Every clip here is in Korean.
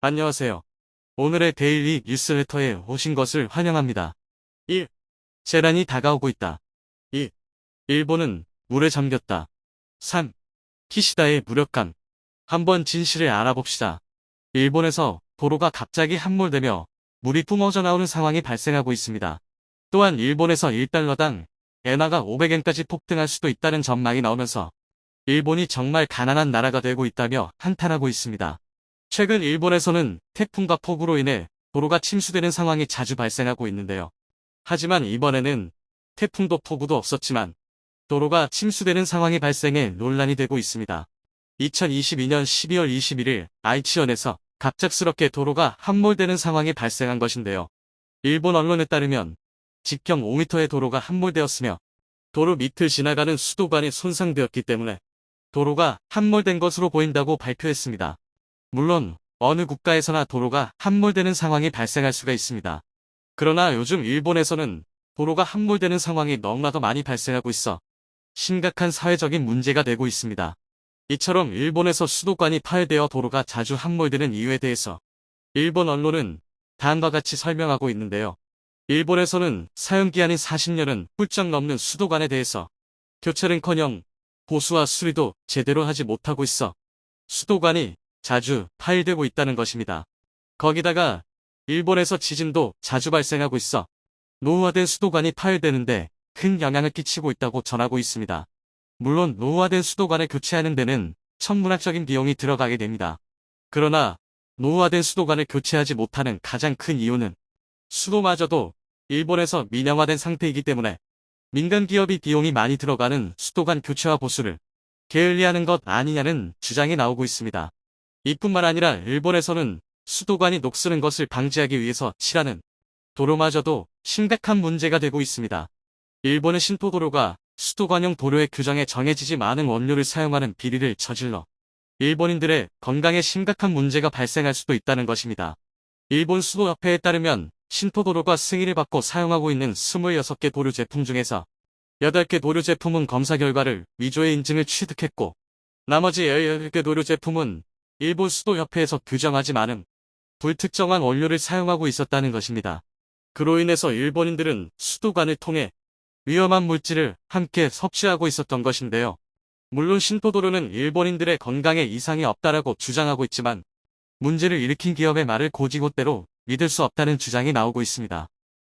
안녕하세요. 오늘의 데일리 뉴스레터에 오신 것을 환영합니다. 1. 재난이 다가오고 있다. 2. 일본은 물에 잠겼다. 3. 키시다의 무력감. 한번 진실을 알아봅시다. 일본에서 도로가 갑자기 함몰되며 물이 뿜어져 나오는 상황이 발생하고 있습니다. 또한 일본에서 1달러당 엔화가 500엔까지 폭등할 수도 있다는 전망이 나오면서 일본이 정말 가난한 나라가 되고 있다며 한탄하고 있습니다. 최근 일본에서는 태풍과 폭우로 인해 도로가 침수되는 상황이 자주 발생하고 있는데요. 하지만 이번에는 태풍도 폭우도 없었지만 도로가 침수되는 상황이 발생해 논란이 되고 있습니다. 2022년 12월 21일 아이치현에서 갑작스럽게 도로가 함몰되는 상황이 발생한 것인데요. 일본 언론에 따르면 직경 5m의 도로가 함몰되었으며 도로 밑을 지나가는 수도관이 손상되었기 때문에 도로가 함몰된 것으로 보인다고 발표했습니다. 물론 어느 국가에서나 도로가 함몰되는 상황이 발생할 수가 있습니다. 그러나 요즘 일본에서는 도로가 함몰되는 상황이 너무나도 많이 발생하고 있어 심각한 사회적인 문제가 되고 있습니다. 이처럼 일본에서 수도관이 파열되어 도로가 자주 함몰되는 이유에 대해서 일본 언론은 다음과 같이 설명하고 있는데요. 일본에서는 사용기한이 40년은 훌쩍 넘는 수도관에 대해서 교체는커녕 보수와 수리도 제대로 하지 못하고 있어 수도관이 자주 파열되고 있다는 것입니다. 거기다가 일본에서 지진도 자주 발생하고 있어 노후화된 수도관이 파열되는데 큰 영향을 끼치고 있다고 전하고 있습니다. 물론 노후화된 수도관을 교체하는 데는 천문학적인 비용이 들어가게 됩니다. 그러나 노후화된 수도관을 교체하지 못하는 가장 큰 이유는 수도마저도 일본에서 민영화된 상태이기 때문에 민간 기업이 비용이 많이 들어가는 수도관 교체와 보수를 게을리하는 것 아니냐는 주장이 나오고 있습니다. 이뿐만 아니라 일본에서는 수도관이 녹쓰는 것을 방지하기 위해서 칠하는 도로마저도 심각한 문제가 되고 있습니다. 일본의 신토도로가 수도관용 도로의 규정에 정해지지 않은 원료를 사용하는 비리를 저질러 일본인들의 건강에 심각한 문제가 발생할 수도 있다는 것입니다. 일본 수도협회에 따르면 신토도로가 승인을 받고 사용하고 있는 26개 도료 제품 중에서 8개 도료 제품은 검사 결과를 위조의 인증을 취득했고 나머지 18개 도료 제품은 일본 수도협회에서 규정하지 않은 불특정한 원료를 사용하고 있었다는 것입니다. 그로 인해서 일본인들은 수도관을 통해 위험한 물질을 함께 섭취하고 있었던 것인데요. 물론 신토도로는 일본인들의 건강에 이상이 없다라고 주장하고 있지만 문제를 일으킨 기업의 말을 고지고대로 믿을 수 없다는 주장이 나오고 있습니다.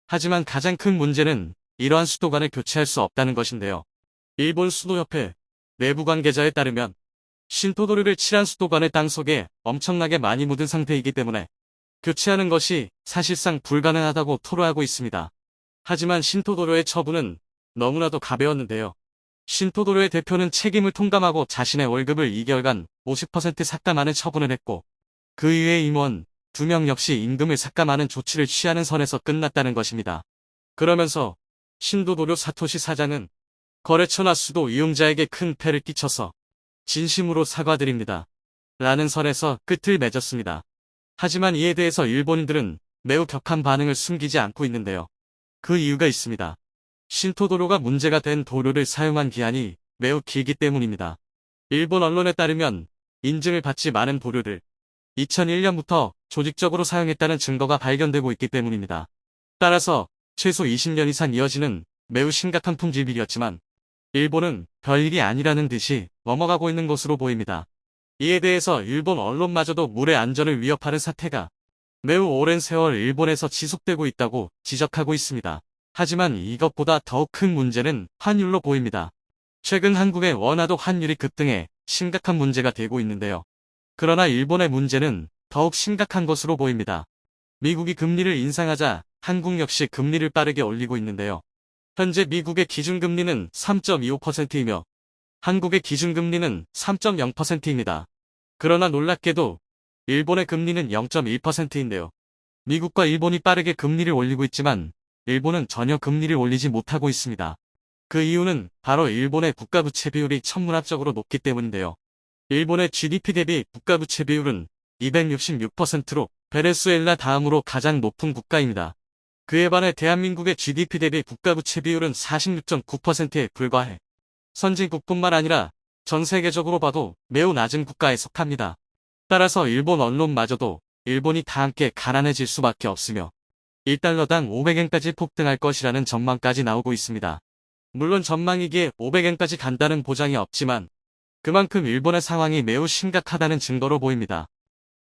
하지만 가장 큰 문제는 이러한 수도관을 교체할 수 없다는 것인데요. 일본 수도협회 내부 관계자에 따르면 신토도로를 칠한 수도관의 땅 속에 엄청나게 많이 묻은 상태이기 때문에 교체하는 것이 사실상 불가능하다고 토로하고 있습니다. 하지만 신토도로의 처분은 너무나도 가벼웠는데요. 신토도로의 대표는 책임을 통감하고 자신의 월급을 2개월간 50% 삭감하는 처분을 했고 그 이외의 임원 2명 역시 임금을 삭감하는 조치를 취하는 선에서 끝났다는 것입니다. 그러면서 신도도료 사토시 사장은 거래처나 수도 이용자에게 큰 폐를 끼쳐서 진심으로 사과드립니다. 라는 선에서 끝을 맺었습니다. 하지만 이에 대해서 일본인들은 매우 격한 반응을 숨기지 않고 있는데요. 그 이유가 있습니다. 신토도로가 문제가 된 도료를 사용한 기한이 매우 길기 때문입니다. 일본 언론에 따르면 인증을 받지 않은 도료를 2001년부터 조직적으로 사용했다는 증거가 발견되고 있기 때문입니다. 따라서 최소 20년 이상 이어지는 매우 심각한 품질 비리였지만 일본은 별일이 아니라는 듯이 넘어가고 있는 것으로 보입니다. 이에 대해서 일본 언론마저도 물의 안전을 위협하는 사태가 매우 오랜 세월 일본에서 지속되고 있다고 지적하고 있습니다. 하지만 이것보다 더 큰 문제는 환율로 보입니다. 최근 한국의 원화도 환율이 급등해 심각한 문제가 되고 있는데요. 그러나 일본의 문제는 더욱 심각한 것으로 보입니다. 미국이 금리를 인상하자 한국 역시 금리를 빠르게 올리고 있는데요. 현재 미국의 기준금리는 3.25%이며 한국의 기준금리는 3.0%입니다. 그러나 놀랍게도 일본의 금리는 0.1%인데요. 미국과 일본이 빠르게 금리를 올리고 있지만 일본은 전혀 금리를 올리지 못하고 있습니다. 그 이유는 바로 일본의 국가부채 비율이 천문학적으로 높기 때문인데요. 일본의 GDP 대비 국가부채 비율은 266%로 베네수엘라 다음으로 가장 높은 국가입니다. 그에 반해 대한민국의 GDP 대비 국가부채 비율은 46.9%에 불과해 선진국뿐만 아니라 전 세계적으로 봐도 매우 낮은 국가에 속합니다. 따라서 일본 언론마저도 일본이 다 함께 가난해질 수밖에 없으며 1달러당 500엔까지 폭등할 것이라는 전망까지 나오고 있습니다. 물론 전망이기에 500엔까지 간다는 보장이 없지만 그만큼 일본의 상황이 매우 심각하다는 증거로 보입니다.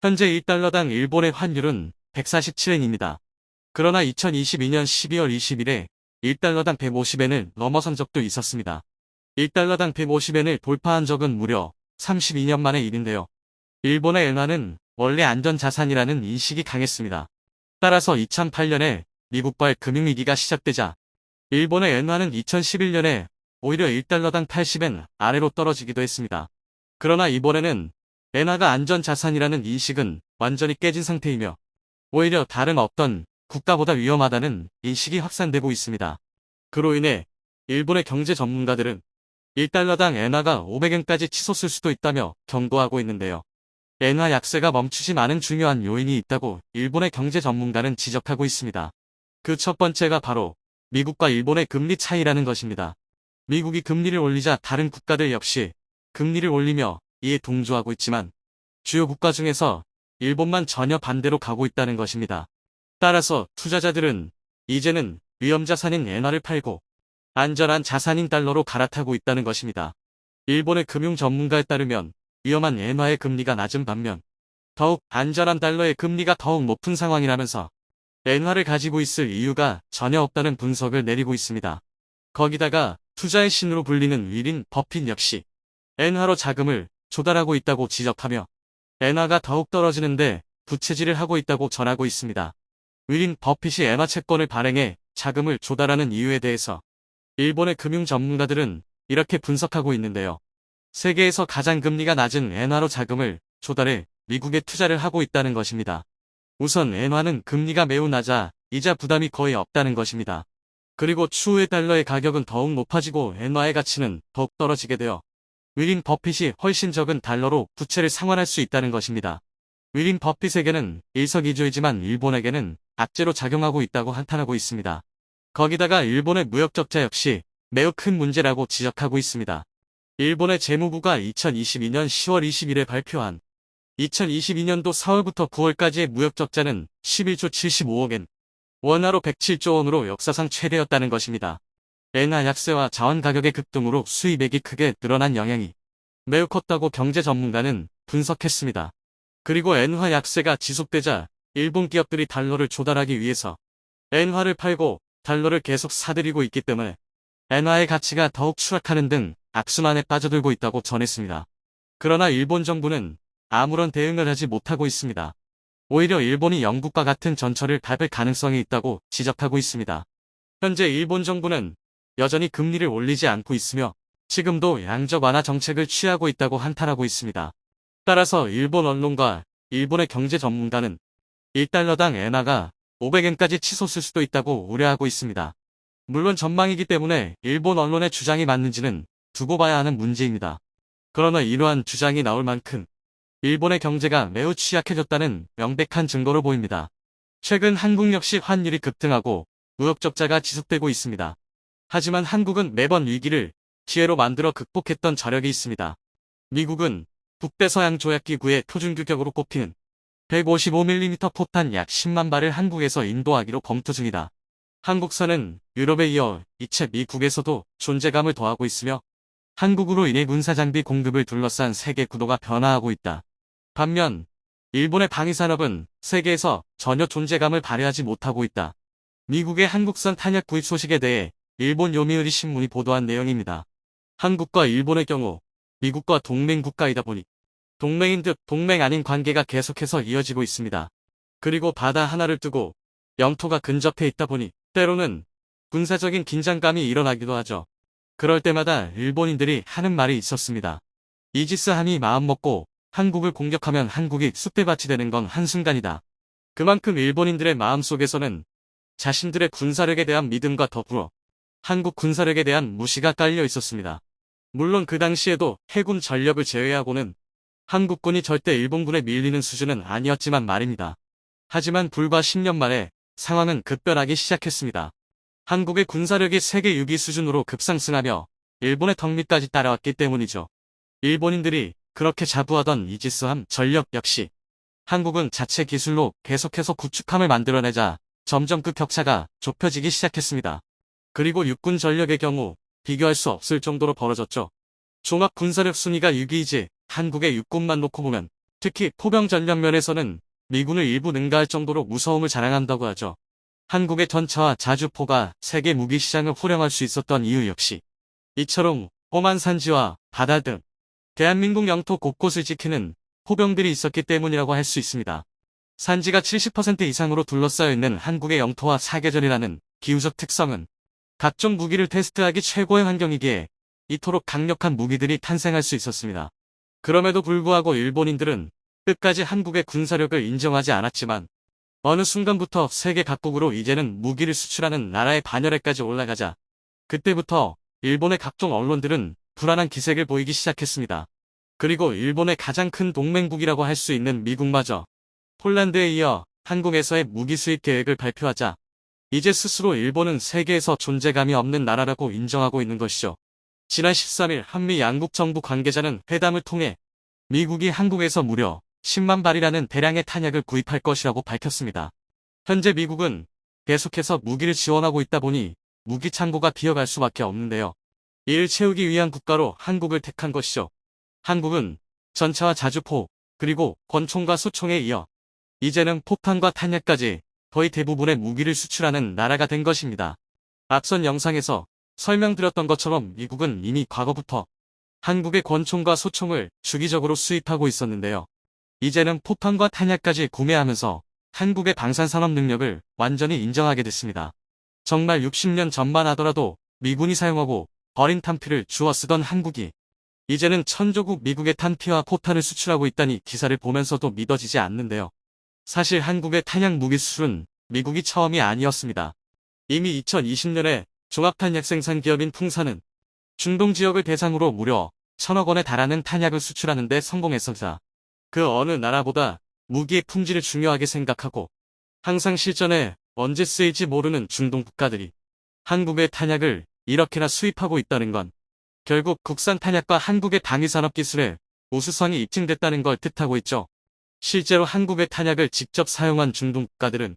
현재 1달러당 일본의 환율은 147엔입니다. 그러나 2022년 12월 20일에 1달러당 150엔을 넘어선 적도 있었습니다. 1달러당 150엔을 돌파한 적은 무려 32년 만의 일인데요. 일본의 엔화는 원래 안전자산이라는 인식이 강했습니다. 따라서 2008년에 미국발 금융위기가 시작되자 일본의 엔화는 2011년에 오히려 1달러당 80엔 아래로 떨어지기도 했습니다. 그러나 이번에는 엔화가 안전자산이라는 인식은 완전히 깨진 상태이며 오히려 다른 어떤 국가보다 위험하다는 인식이 확산되고 있습니다. 그로 인해 일본의 경제 전문가들은 1달러당 엔화가 500엔까지 치솟을 수도 있다며 경고하고 있는데요. 엔화 약세가 멈추지 않은 중요한 요인이 있다고 일본의 경제 전문가는 지적하고 있습니다. 그 첫 번째가 바로 미국과 일본의 금리 차이라는 것입니다. 미국이 금리를 올리자 다른 국가들 역시 금리를 올리며 이에 동조하고 있지만 주요 국가 중에서 일본만 전혀 반대로 가고 있다는 것입니다. 따라서 투자자들은 이제는 위험자산인 엔화를 팔고 안전한 자산인 달러로 갈아타고 있다는 것입니다. 일본의 금융 전문가에 따르면 위험한 엔화의 금리가 낮은 반면 더욱 안전한 달러의 금리가 더욱 높은 상황이라면서 엔화를 가지고 있을 이유가 전혀 없다는 분석을 내리고 있습니다. 거기다가 투자의 신으로 불리는 위린 버핏 역시 엔화로 자금을 조달하고 있다고 지적하며 엔화가 더욱 떨어지는데 부채질을 하고 있다고 전하고 있습니다. 위린 버핏이 엔화 채권을 발행해 자금을 조달하는 이유에 대해서 일본의 금융 전문가들은 이렇게 분석하고 있는데요. 세계에서 가장 금리가 낮은 엔화로 자금을 조달해 미국에 투자를 하고 있다는 것입니다. 우선 엔화는 금리가 매우 낮아 이자 부담이 거의 없다는 것입니다. 그리고 추후에 달러의 가격은 더욱 높아지고 엔화의 가치는 더욱 떨어지게 되어 위린 버핏이 훨씬 적은 달러로 부채를 상환할 수 있다는 것입니다. 위린 버핏에게는 일석이조이지만 일본에게는 악재로 작용하고 있다고 한탄하고 있습니다. 거기다가 일본의 무역 적자 역시 매우 큰 문제라고 지적하고 있습니다. 일본의 재무부가 2022년 10월 20일에 발표한 2022년도 4월부터 9월까지의 무역 적자는 11조 75억엔, 원화로 107조 원으로 역사상 최대였다는 것입니다. 엔화 약세와 자원 가격의 급등으로 수입액이 크게 늘어난 영향이 매우 컸다고 경제 전문가는 분석했습니다. 그리고 엔화 약세가 지속되자 일본 기업들이 달러를 조달하기 위해서 엔화를 팔고 달러를 계속 사들이고 있기 때문에 엔화의 가치가 더욱 추락하는 등 악순환에 빠져들고 있다고 전했습니다. 그러나 일본 정부는 아무런 대응을 하지 못하고 있습니다. 오히려 일본이 영국과 같은 전철을 밟을 가능성이 있다고 지적하고 있습니다. 현재 일본 정부는 여전히 금리를 올리지 않고 있으며 지금도 양적 완화 정책을 취하고 있다고 한탄하고 있습니다. 따라서 일본 언론과 일본의 경제 전문가는 1달러당 엔화가 500엔까지 치솟을 수도 있다고 우려하고 있습니다. 물론 전망이기 때문에 일본 언론의 주장이 맞는지는 두고 봐야 하는 문제입니다. 그러나 이러한 주장이 나올 만큼 일본의 경제가 매우 취약해졌다는 명백한 증거로 보입니다. 최근 한국 역시 환율이 급등하고 무역 적자가 지속되고 있습니다. 하지만 한국은 매번 위기를 기회로 만들어 극복했던 저력이 있습니다. 미국은 북대서양 조약기구의 표준규격으로 꼽히는 155mm 포탄 약 10만 발을 한국에서 인도하기로 검토 중이다. 한국선은 유럽에 이어 이체 미국에서도 존재감을 더하고 있으며 한국으로 인해 군사장비 공급을 둘러싼 세계 구도가 변화하고 있다. 반면 일본의 방위산업은 세계에서 전혀 존재감을 발휘하지 못하고 있다. 미국의 한국선 탄약 구입 소식에 대해 일본 요미우리 신문이 보도한 내용입니다. 한국과 일본의 경우 미국과 동맹 국가이다 보니 동맹인 듯 동맹 아닌 관계가 계속해서 이어지고 있습니다. 그리고 바다 하나를 두고 영토가 근접해 있다 보니 때로는 군사적인 긴장감이 일어나기도 하죠. 그럴 때마다 일본인들이 하는 말이 있었습니다. 이지스 함이 마음먹고 한국을 공격하면 한국이 쑥대밭이 되는 건 한순간이다. 그만큼 일본인들의 마음속에서는 자신들의 군사력에 대한 믿음과 더불어 한국 군사력에 대한 무시가 깔려 있었습니다. 물론 그 당시에도 해군 전력을 제외하고는 한국군이 절대 일본군에 밀리는 수준은 아니었지만 말입니다. 하지만 불과 10년 만에 상황은 급변하기 시작했습니다. 한국의 군사력이 세계 6위 수준으로 급상승하며 일본의 턱밑까지 따라왔기 때문이죠. 일본인들이 그렇게 자부하던 이지스함 전력 역시 한국은 자체 기술로 계속해서 구축함을 만들어내자 점점 그 격차가 좁혀지기 시작했습니다. 그리고 육군 전력의 경우 비교할 수 없을 정도로 벌어졌죠. 종합 군사력 순위가 6위이지 한국의 육군만 놓고 보면 특히 포병 전력 면에서는 미군을 일부 능가할 정도로 무서움을 자랑한다고 하죠. 한국의 전차와 자주포가 세계 무기 시장을 호령할 수 있었던 이유 역시 이처럼 험한 산지와 바다 등 대한민국 영토 곳곳을 지키는 포병들이 있었기 때문이라고 할 수 있습니다. 산지가 70% 이상으로 둘러싸여 있는 한국의 영토와 사계절이라는 기후적 특성은 각종 무기를 테스트하기 최고의 환경이기에 이토록 강력한 무기들이 탄생할 수 있었습니다. 그럼에도 불구하고 일본인들은 끝까지 한국의 군사력을 인정하지 않았지만 어느 순간부터 세계 각국으로 이제는 무기를 수출하는 나라의 반열에까지 올라가자 그때부터 일본의 각종 언론들은 불안한 기색을 보이기 시작했습니다. 그리고 일본의 가장 큰 동맹국이라고 할 수 있는 미국마저 폴란드에 이어 한국에서의 무기 수입 계획을 발표하자 이제 스스로 일본은 세계에서 존재감이 없는 나라라고 인정하고 있는 것이죠. 지난 13일 한미 양국 정부 관계자는 회담을 통해 미국이 한국에서 무려 10만 발이라는 대량의 탄약을 구입할 것이라고 밝혔습니다. 현재 미국은 계속해서 무기를 지원하고 있다 보니 무기 창고가 비어갈 수밖에 없는데요. 이를 채우기 위한 국가로 한국을 택한 것이죠. 한국은 전차와 자주포, 그리고 권총과 수총에 이어 이제는 폭탄과 탄약까지 거의 대부분의 무기를 수출하는 나라가 된 것입니다. 앞선 영상에서 설명드렸던 것처럼 미국은 이미 과거부터 한국의 권총과 소총을 주기적으로 수입하고 있었는데요. 이제는 폭탄과 탄약까지 구매하면서 한국의 방산산업 능력을 완전히 인정하게 됐습니다. 정말 60년 전만 하더라도 미군이 사용하고 버린 탄피를 주워 쓰던 한국이 이제는 천조국 미국의 탄피와 포탄을 수출하고 있다니 기사를 보면서도 믿어지지 않는데요. 사실 한국의 탄약 무기 수출은 미국이 처음이 아니었습니다. 이미 2020년에 종합탄약 생산 기업인 풍산은 중동 지역을 대상으로 무려 천억 원에 달하는 탄약을 수출하는 데 성공했었다. 그 어느 나라보다 무기의 품질을 중요하게 생각하고 항상 실전에 언제 쓰일지 모르는 중동 국가들이 한국의 탄약을 이렇게나 수입하고 있다는 건 결국 국산 탄약과 한국의 방위산업 기술의 우수성이 입증됐다는 걸 뜻하고 있죠. 실제로 한국의 탄약을 직접 사용한 중동 국가들은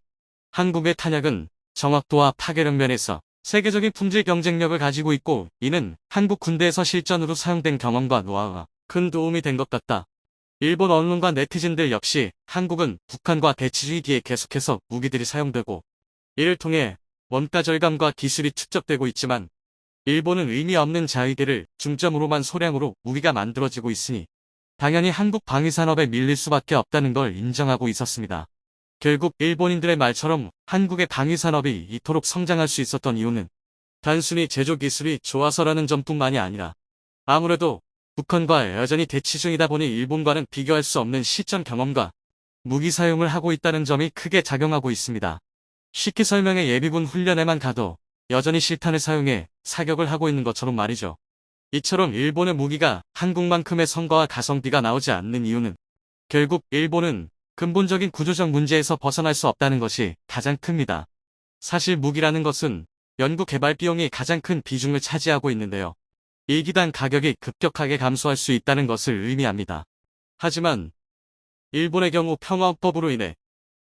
한국의 탄약은 정확도와 파괴력 면에서 세계적인 품질 경쟁력을 가지고 있고 이는 한국 군대에서 실전으로 사용된 경험과 노하우가 큰 도움이 된 것 같다. 일본 언론과 네티즌들 역시 한국은 북한과 대치주의기에 계속해서 무기들이 사용되고 이를 통해 원가 절감과 기술이 축적되고 있지만 일본은 의미 없는 자위대를 중점으로만 소량으로 무기가 만들어지고 있으니 당연히 한국 방위산업에 밀릴 수밖에 없다는 걸 인정하고 있었습니다. 결국 일본인들의 말처럼 한국의 방위산업이 이토록 성장할 수 있었던 이유는 단순히 제조 기술이 좋아서라는 점뿐만이 아니라 아무래도 북한과 여전히 대치 중이다 보니 일본과는 비교할 수 없는 시점 경험과 무기 사용을 하고 있다는 점이 크게 작용하고 있습니다. 쉽게 설명해 예비군 훈련에만 가도 여전히 실탄을 사용해 사격을 하고 있는 것처럼 말이죠. 이처럼 일본의 무기가 한국만큼의 성과와 가성비가 나오지 않는 이유는 결국 일본은 근본적인 구조적 문제에서 벗어날 수 없다는 것이 가장 큽니다. 사실 무기라는 것은 연구 개발 비용이 가장 큰 비중을 차지하고 있는데요. 일기당 가격이 급격하게 감소할 수 있다는 것을 의미합니다. 하지만 일본의 경우 평화법으로 인해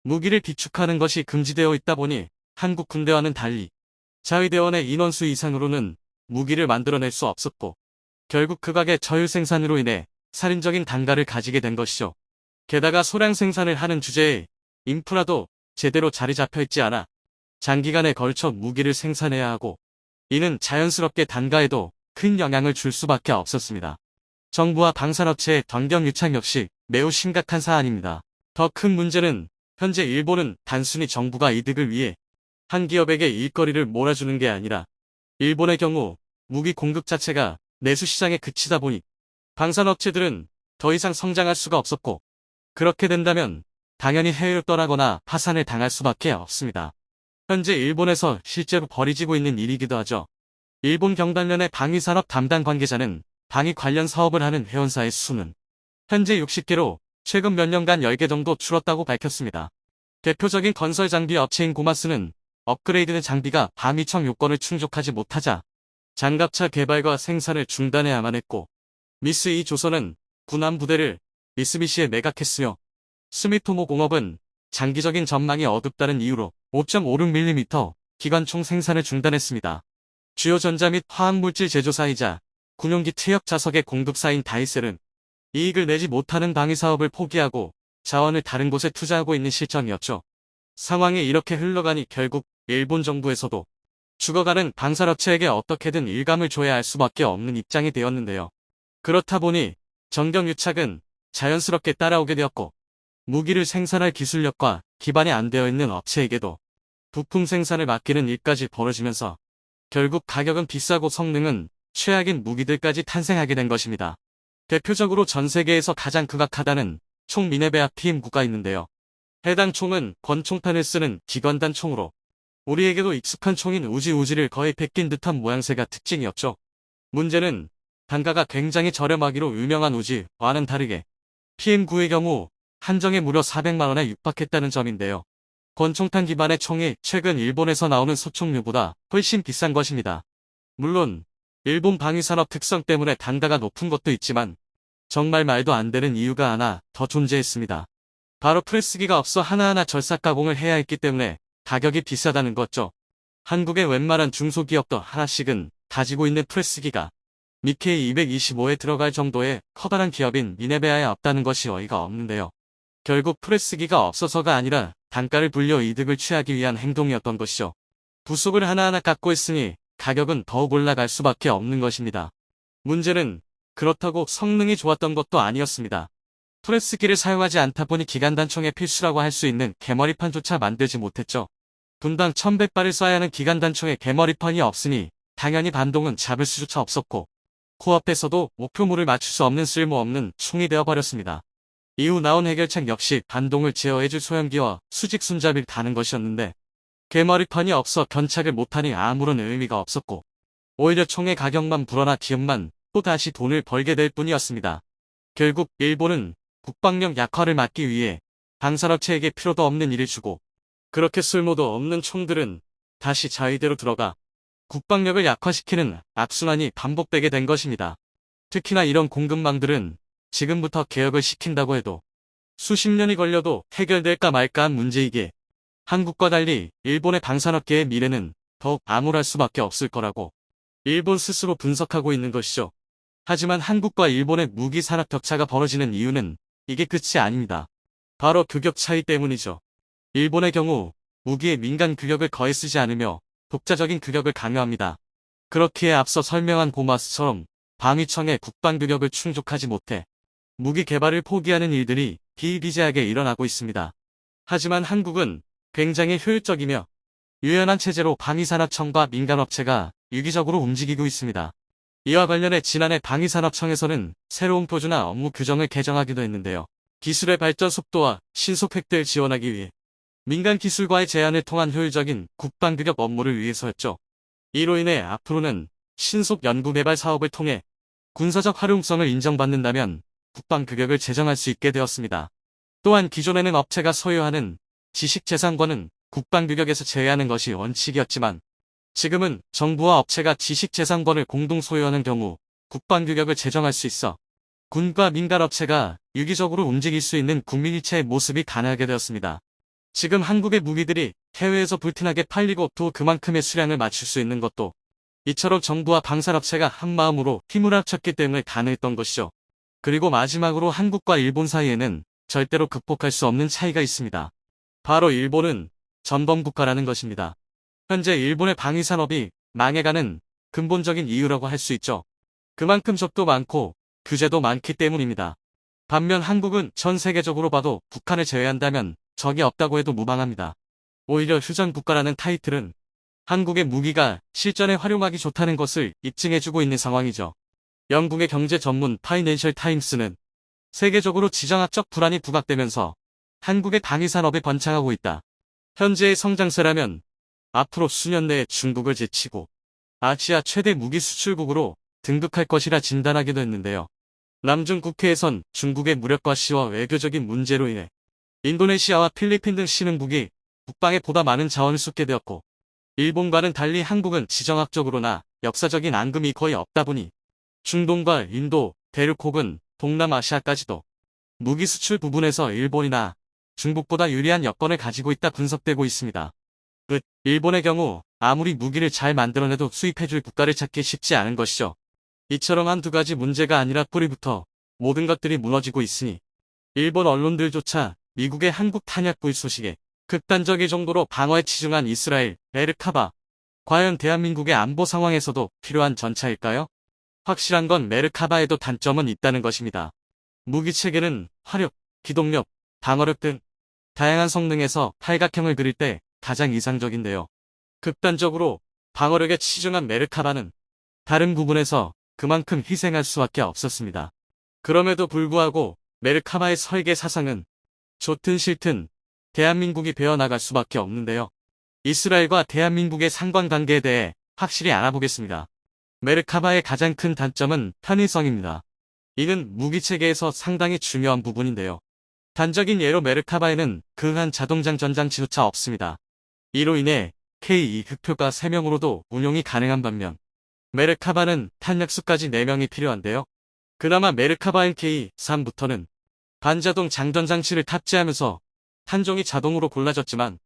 무기를 비축하는 것이 금지되어 있다 보니 한국 군대와는 달리 자위대원의 인원수 이상으로는 무기를 만들어낼 수 없었고 결국 극악의 저율 생산으로 인해 살인적인 단가를 가지게 된 것이죠. 게다가 소량 생산을 하는 주제에 인프라도 제대로 자리 잡혀 있지 않아 장기간에 걸쳐 무기를 생산해야 하고 이는 자연스럽게 단가에도 큰 영향을 줄 수밖에 없었습니다. 정부와 방산업체의 변경 유착 역시 매우 심각한 사안입니다. 더 큰 문제는 현재 일본은 단순히 정부가 이득을 위해 한 기업에게 일거리를 몰아주는 게 아니라 일본의 경우 무기 공급 자체가 내수 시장에 그치다 보니 방산업체들은 더 이상 성장할 수가 없었고 그렇게 된다면 당연히 해외로 떠나거나 파산을 당할 수밖에 없습니다. 현재 일본에서 실제로 벌이지고 있는 일이기도 하죠. 일본 경단련의 방위산업 담당 관계자는 방위 관련 사업을 하는 회원사의 수는 현재 60개로 최근 몇 년간 10개 정도 줄었다고 밝혔습니다. 대표적인 건설 장비 업체인 고마스는 업그레이드된 장비가 방위청 요건을 충족하지 못하자 장갑차 개발과 생산을 중단해야만 했고 미스 이 조선은 군함 부대를 미쓰비시에 매각했으며 스미토모 공업은 장기적인 전망이 어둡다는 이유로 5.56mm 기관총 생산을 중단했습니다. 주요 전자 및 화학물질 제조사이자 군용기 트역 자석의 공급사인 다이셀은 이익을 내지 못하는 방위 사업을 포기하고 자원을 다른 곳에 투자하고 있는 실정이었죠. 상황이 이렇게 흘러가니 결국 일본 정부에서도 죽어가는 방산업체에게 어떻게든 일감을 줘야 할 수밖에 없는 입장이 되었는데요. 그렇다 보니 정경유착은 자연스럽게 따라오게 되었고 무기를 생산할 기술력과 기반이 안 되어 있는 업체에게도 부품 생산을 맡기는 일까지 벌어지면서 결국 가격은 비싸고 성능은 최악인 무기들까지 탄생하게 된 것입니다. 대표적으로 전 세계에서 가장 극악하다는 총 미네베아 PM9가 있는데요. 해당 총은 권총탄을 쓰는 기관단 총으로 우리에게도 익숙한 총인 우지우지를 거의 베낀 듯한 모양새가 특징이었죠. 문제는 단가가 굉장히 저렴하기로 유명한 우지와는 다르게 PM9의 경우 한정에 무려 400만원에 육박했다는 점인데요. 권총탄 기반의 총이 최근 일본에서 나오는 소총류보다 훨씬 비싼 것입니다. 물론 일본 방위산업 특성 때문에 단가가 높은 것도 있지만 정말 말도 안 되는 이유가 하나 더 존재했습니다. 바로 프레스기가 없어 하나하나 절삭 가공을 해야 했기 때문에 가격이 비싸다는 거죠. 한국의 웬만한 중소기업도 하나씩은 가지고 있는 프레스기가 미케이 225에 들어갈 정도의 커다란 기업인 미네베아에 없다는 것이 어이가 없는데요. 결국 프레스기가 없어서가 아니라 단가를 불려 이득을 취하기 위한 행동이었던 것이죠. 부속을 하나하나 깎고 있으니 가격은 더욱 올라갈 수밖에 없는 것입니다. 문제는 그렇다고 성능이 좋았던 것도 아니었습니다. 프레스기를 사용하지 않다 보니 기간단총의 필수라고 할 수 있는 개머리판조차 만들지 못했죠. 분당 1100발을 쏴야 하는 기간단총에 개머리판이 없으니 당연히 반동은 잡을 수조차 없었고 코앞에서도 목표물을 맞출 수 없는 쓸모없는 총이 되어버렸습니다. 이후 나온 해결책 역시 반동을 제어해줄 소형기와 수직 순잡이를 다는 것이었는데 개머리판이 없어 견착을 못하니 아무런 의미가 없었고 오히려 총의 가격만 불어나 기업만 또 다시 돈을 벌게 될 뿐이었습니다. 결국 일본은 국방력 약화를 막기 위해 방산업체에게 필요도 없는 일을 주고 그렇게 쓸모도 없는 총들은 다시 자위대로 들어가 국방력을 약화시키는 악순환이 반복되게 된 것입니다. 특히나 이런 공급망들은 지금부터 개혁을 시킨다고 해도 수십 년이 걸려도 해결될까 말까 한 문제이기에 한국과 달리 일본의 방산업계의 미래는 더욱 암울할 수밖에 없을 거라고 일본 스스로 분석하고 있는 것이죠. 하지만 한국과 일본의 무기 산업 격차가 벌어지는 이유는 이게 끝이 아닙니다. 바로 규격 차이 때문이죠. 일본의 경우 무기에 민간 규격을 거의 쓰지 않으며 독자적인 규격을 강요합니다. 그렇기에 앞서 설명한 고마스처럼 방위청의 국방 규격을 충족하지 못해 무기 개발을 포기하는 일들이 비일비재하게 일어나고 있습니다. 하지만 한국은 굉장히 효율적이며 유연한 체제로 방위산업청과 민간업체가 유기적으로 움직이고 있습니다. 이와 관련해 지난해 방위산업청에서는 새로운 표준화 업무 규정을 개정하기도 했는데요. 기술의 발전 속도와 신속 획득을 지원하기 위해 민간 기술과의 제안을 통한 효율적인 국방규격 업무를 위해서였죠. 이로 인해 앞으로는 신속 연구 개발 사업을 통해 군사적 활용성을 인정받는다면 국방규격을 제정할 수 있게 되었습니다. 또한 기존에는 업체가 소유하는 지식재산권은 국방규격에서 제외하는 것이 원칙이었지만 지금은 정부와 업체가 지식재산권을 공동 소유하는 경우 국방규격을 제정할 수 있어 군과 민간 업체가 유기적으로 움직일 수 있는 국민일체의 모습이 가능하게 되었습니다. 지금 한국의 무기들이 해외에서 불티나게 팔리고 또 그만큼의 수량을 맞출 수 있는 것도 이처럼 정부와 방산업체가 한마음으로 힘을 합쳤기 때문에 가능했던 것이죠. 그리고 마지막으로 한국과 일본 사이에는 절대로 극복할 수 없는 차이가 있습니다. 바로 일본은 전범국가라는 것입니다. 현재 일본의 방위산업이 망해가는 근본적인 이유라고 할 수 있죠. 그만큼 적도 많고 규제도 많기 때문입니다. 반면 한국은 전 세계적으로 봐도 북한을 제외한다면 적이 없다고 해도 무방합니다. 오히려 휴전 국가라는 타이틀은 한국의 무기가 실전에 활용하기 좋다는 것을 입증해주고 있는 상황이죠. 영국의 경제 전문 파이낸셜 타임스는 세계적으로 지정학적 불안이 부각되면서 한국의 방위 산업에 번창하고 있다. 현재의 성장세라면 앞으로 수년 내에 중국을 제치고 아시아 최대 무기 수출국으로 등극할 것이라 진단하기도 했는데요. 남중 국회에선 중국의 무력과 시와 외교적인 문제로 인해 인도네시아와 필리핀 등 신흥국이 국방에 보다 많은 자원을 쏟게 되었고 일본과는 달리 한국은 지정학적으로나 역사적인 앙금이 거의 없다 보니 중동과 인도, 대륙 혹은 동남아시아까지도 무기 수출 부분에서 일본이나 중국보다 유리한 여건을 가지고 있다 분석되고 있습니다. 끝. 일본의 경우 아무리 무기를 잘 만들어내도 수입해줄 국가를 찾기 쉽지 않은 것이죠. 이처럼 한두 가지 문제가 아니라 뿌리부터 모든 것들이 무너지고 있으니 일본 언론들조차 미국의 한국 탄약 불 소식에 극단적일 정도로 방어에 치중한 이스라엘, 메르카바. 과연 대한민국의 안보 상황에서도 필요한 전차일까요? 확실한 건 메르카바에도 단점은 있다는 것입니다. 무기 체계는 화력, 기동력, 방어력 등 다양한 성능에서 팔각형을 그릴 때 가장 이상적인데요. 극단적으로 방어력에 치중한 메르카바는 다른 부분에서 그만큼 희생할 수밖에 없었습니다. 그럼에도 불구하고 메르카바의 설계 사상은 좋든 싫든 대한민국이 배워나갈 수밖에 없는데요. 이스라엘과 대한민국의 상관관계에 대해 확실히 알아보겠습니다. 메르카바의 가장 큰 단점은 편의성입니다. 이는 무기체계에서 상당히 중요한 부분인데요. 단적인 예로 메르카바에는 긍한 자동장 전장치조차 없습니다. 이로 인해 K2 흑표가 3명으로도 운용이 가능한 반면 메르카바는 탄약수까지 4명이 필요한데요. 그나마 메르카바 NK3부터는 반자동 장전 장치를 탑재하면서 탄종이 자동으로 골라졌지만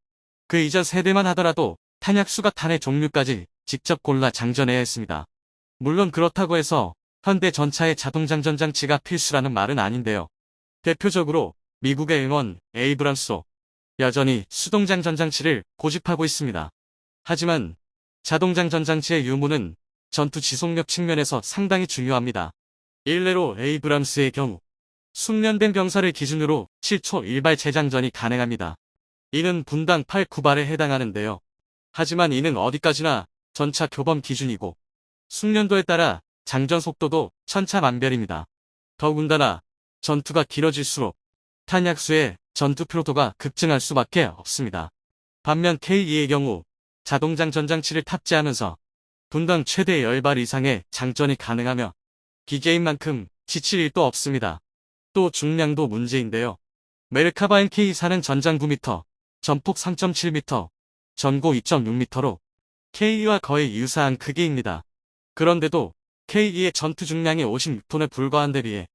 그 이전 세대만 하더라도 탄약수가 탄의 종류까지 직접 골라 장전해야 했습니다. 물론 그렇다고 해서 현대 전차의 자동 장전 장치가 필수라는 말은 아닌데요. 대표적으로 미국의 응원 에이브람스도 여전히 수동장전 장치를 고집하고 있습니다. 하지만 자동장전 장치의 유무는 전투 지속력 측면에서 상당히 중요합니다. 일례로 에이브람스의 경우 숙련된 병사를 기준으로 7초 일발 재장전이 가능합니다. 이는 분당 8, 9발에 해당하는데요. 하지만 이는 어디까지나 전차 교범 기준이고 숙련도에 따라 장전 속도도 천차만별입니다. 더군다나 전투가 길어질수록 탄약수의 전투 피로도가 급증할 수밖에 없습니다. 반면 K2의 경우 자동장 전장치를 탑재하면서 분당 최대 10발 이상의 장전이 가능하며 기계인 만큼 지칠 일도 없습니다. 또 중량도 문제인데요. 메르카바인 K4는 전장 9m, 전폭 3.7m, 전고 2.6m로 K2와 거의 유사한 크기입니다. 그런데도 K2의 전투 중량이 56톤에 불과한 데 비해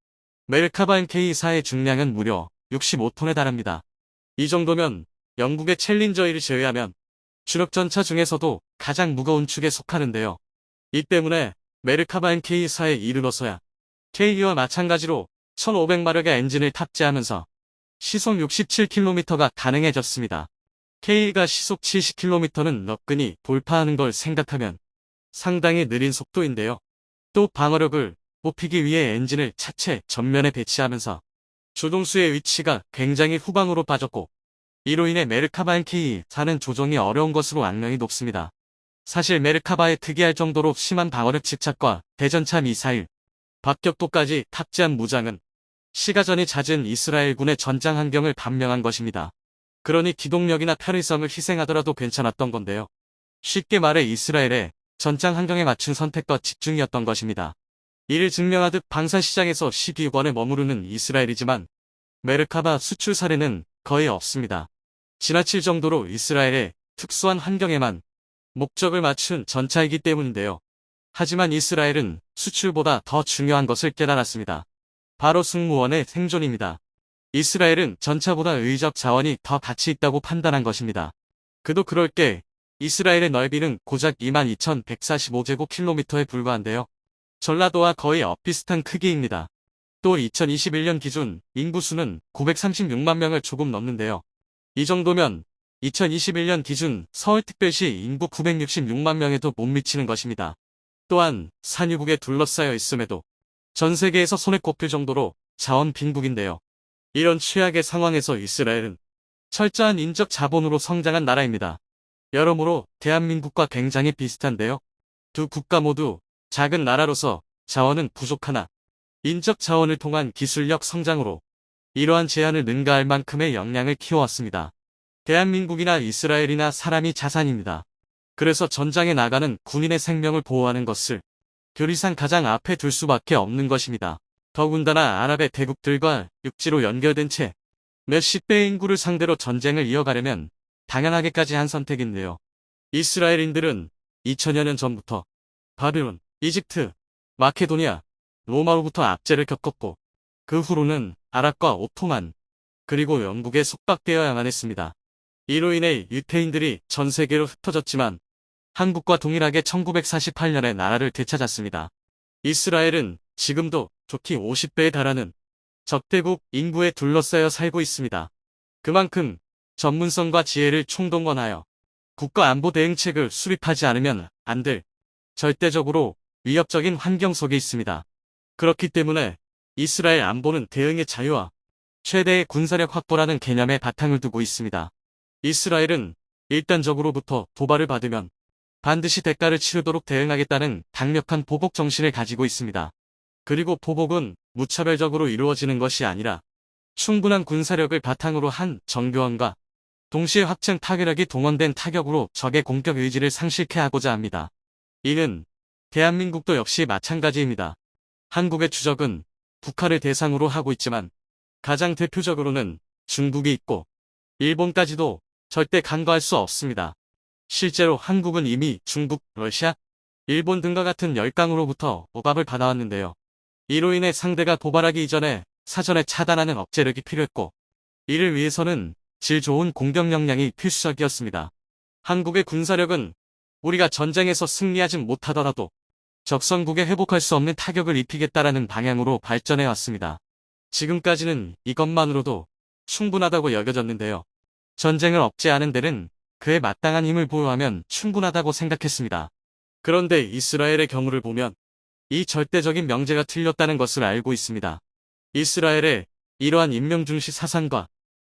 메르카바인 K4의 중량은 무려 65톤에 달합니다. 이 정도면 영국의 챌린저 1을 제외하면 주력전차 중에서도 가장 무거운 축에 속하는데요. 이 때문에 메르카바인 K4에 이르러서야 K2와 마찬가지로 1500마력의 엔진을 탑재하면서 시속 67km가 가능해졌습니다. K가 시속 70km는 너끈히 돌파하는 걸 생각하면 상당히 느린 속도인데요. 또 방어력을 뽑히기 위해 엔진을 차체 전면에 배치하면서 조동수의 위치가 굉장히 후방으로 빠졌고 이로 인해 메르카바인 K4는 조종이 어려운 것으로 악명이 높습니다. 사실 메르카바에 특이할 정도로 심한 방어력 집착과 대전차 미사일, 박격도까지 탑재한 무장은 시가전이 잦은 이스라엘군의 전장 환경을 반명한 것입니다. 그러니 기동력이나 편의성을 희생하더라도 괜찮았던 건데요. 쉽게 말해 이스라엘의 전장 환경에 맞춘 선택과 집중이었던 것입니다. 이를 증명하듯 방산시장에서 12위권에 머무르는 이스라엘이지만 메르카바 수출 사례는 거의 없습니다. 지나칠 정도로 이스라엘의 특수한 환경에만 목적을 맞춘 전차이기 때문인데요. 하지만 이스라엘은 수출보다 더 중요한 것을 깨달았습니다. 바로 승무원의 생존입니다. 이스라엘은 전차보다 의적 자원이 더 가치 있다고 판단한 것입니다. 그도 그럴 게 이스라엘의 넓이는 고작 22,145제곱킬로미터에 불과한데요. 전라도와 거의 엇비슷한 크기입니다. 또 2021년 기준 인구수는 936만 명을 조금 넘는데요. 이 정도면 2021년 기준 서울특별시 인구 966만 명에도 못 미치는 것입니다. 또한 산유국에 둘러싸여 있음에도 전 세계에서 손에 꼽힐 정도로 자원 빈국인데요. 이런 최악의 상황에서 이스라엘은 철저한 인적 자본으로 성장한 나라입니다. 여러모로 대한민국과 굉장히 비슷한데요. 두 국가 모두 작은 나라로서 자원은 부족하나 인적 자원을 통한 기술력 성장으로 이러한 제한을 능가할 만큼의 역량을 키워왔습니다. 대한민국이나 이스라엘이나 사람이 자산입니다. 그래서 전장에 나가는 군인의 생명을 보호하는 것을 교리상 가장 앞에 둘 수밖에 없는 것입니다. 더군다나 아랍의 대국들과 육지로 연결된 채 몇십 배의 인구를 상대로 전쟁을 이어가려면 당연하게까지 한 선택인데요. 이스라엘인들은 2000여 년 전부터 바빌론, 이집트, 마케도니아, 로마로부터 압제를 겪었고 그 후로는 아랍과 오토만, 그리고 영국에 속박되어야만 했습니다. 이로 인해 유태인들이 전 세계로 흩어졌지만 한국과 동일하게 1948년에 나라를 되찾았습니다. 이스라엘은 지금도 좋기 50배에 달하는 적대국 인구에 둘러싸여 살고 있습니다. 그만큼 전문성과 지혜를 총동원하여 국가 안보 대응책을 수립하지 않으면 안 될 절대적으로 위협적인 환경 속에 있습니다. 그렇기 때문에 이스라엘 안보는 대응의 자유와 최대의 군사력 확보라는 개념에 바탕을 두고 있습니다. 이스라엘은 일단적으로부터 도발을 받으면 반드시 대가를 치르도록 대응하겠다는 강력한 보복 정신을 가지고 있습니다. 그리고 보복은 무차별적으로 이루어지는 것이 아니라 충분한 군사력을 바탕으로 한 정교함과 동시에 확증 타격력이 동원된 타격으로 적의 공격 의지를 상실케 하고자 합니다. 이는 대한민국도 역시 마찬가지입니다. 한국의 추적은 북한을 대상으로 하고 있지만 가장 대표적으로는 중국이 있고 일본까지도 절대 간과할 수 없습니다. 실제로 한국은 이미 중국, 러시아, 일본 등과 같은 열강으로부터 억압을 받아왔는데요. 이로 인해 상대가 도발하기 이전에 사전에 차단하는 억제력이 필요했고 이를 위해서는 질 좋은 공격 역량이 필수적이었습니다. 한국의 군사력은 우리가 전쟁에서 승리하진 못하더라도 적성국에 회복할 수 없는 타격을 입히겠다라는 방향으로 발전해 왔습니다. 지금까지는 이것만으로도 충분하다고 여겨졌는데요. 전쟁을 억제하는 데는 그에 마땅한 힘을 보유하면 충분하다고 생각했습니다. 그런데 이스라엘의 경우를 보면 이 절대적인 명제가 틀렸다는 것을 알고 있습니다. 이스라엘의 이러한 인명중시 사상과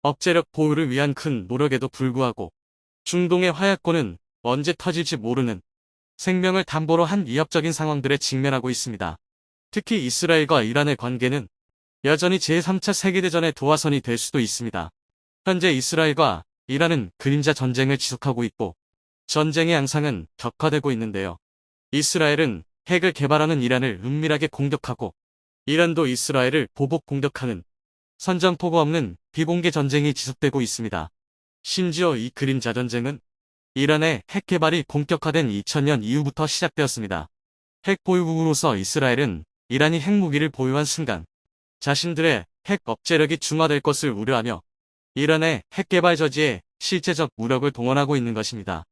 억제력 보유를 위한 큰 노력에도 불구하고 중동의 화약고는 언제 터질지 모르는 생명을 담보로 한 위협적인 상황들에 직면하고 있습니다. 특히 이스라엘과 이란의 관계는 여전히 제3차 세계대전의 도화선이 될 수도 있습니다. 현재 이스라엘과 이란은 그림자 전쟁을 지속하고 있고 전쟁의 양상은 격화되고 있는데요. 이스라엘은 핵을 개발하는 이란을 은밀하게 공격하고 이란도 이스라엘을 보복 공격하는 선전포고 없는 비공개 전쟁이 지속되고 있습니다. 심지어 이 그림자 전쟁은 이란의 핵 개발이 본격화된 2000년 이후부터 시작되었습니다. 핵 보유국으로서 이스라엘은 이란이 핵무기를 보유한 순간 자신들의 핵 억제력이 중화될 것을 우려하며 이란의 핵 개발 저지에 실제적 무력을 동원하고 있는 것입니다.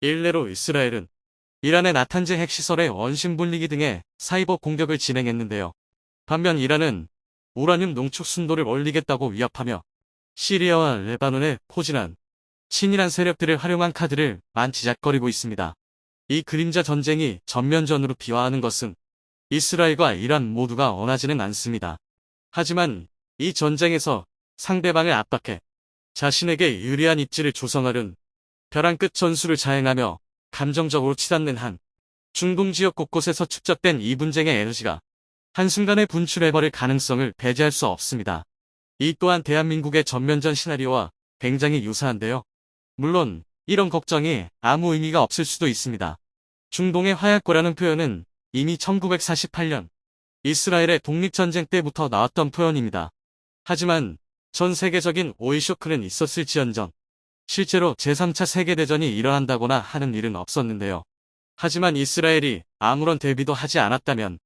일례로 이스라엘은 이란의 나탄제 핵시설의 원심 분리기 등의 사이버 공격을 진행했는데요. 반면 이란은 우라늄 농축 순도를 올리겠다고 위협하며 시리아와 레바논에 포진한 친이란 세력들을 활용한 카드를 만지작거리고 있습니다. 이 그림자 전쟁이 전면전으로 비화하는 것은 이스라엘과 이란 모두가 원하지는 않습니다. 하지만 이 전쟁에서 상대방을 압박해 자신에게 유리한 입지를 조성하려는 벼랑 끝 전술을 자행하며 감정적으로 치닫는 한 중동 지역 곳곳에서 축적된 이 분쟁의 에너지가 한순간에 분출해버릴 가능성을 배제할 수 없습니다. 이 또한 대한민국의 전면전 시나리오와 굉장히 유사한데요. 물론 이런 걱정이 아무 의미가 없을 수도 있습니다. 중동의 화약고라는 표현은 이미 1948년 이스라엘의 독립전쟁 때부터 나왔던 표현입니다. 하지만 전 세계적인 오일 쇼크는 있었을지언정 실제로 제3차 세계대전이 일어난다거나 하는 일은 없었는데요. 하지만 이스라엘이 아무런 대비도 하지 않았다면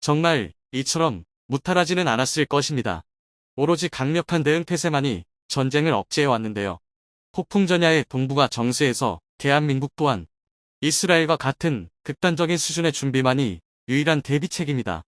정말 이처럼 무탈하지는 않았을 것입니다. 오로지 강력한 대응 태세만이 전쟁을 억제해 왔는데요. 폭풍전야의 동북아 정세에서 대한민국 또한 이스라엘과 같은 극단적인 수준의 준비만이 유일한 대비책입니다.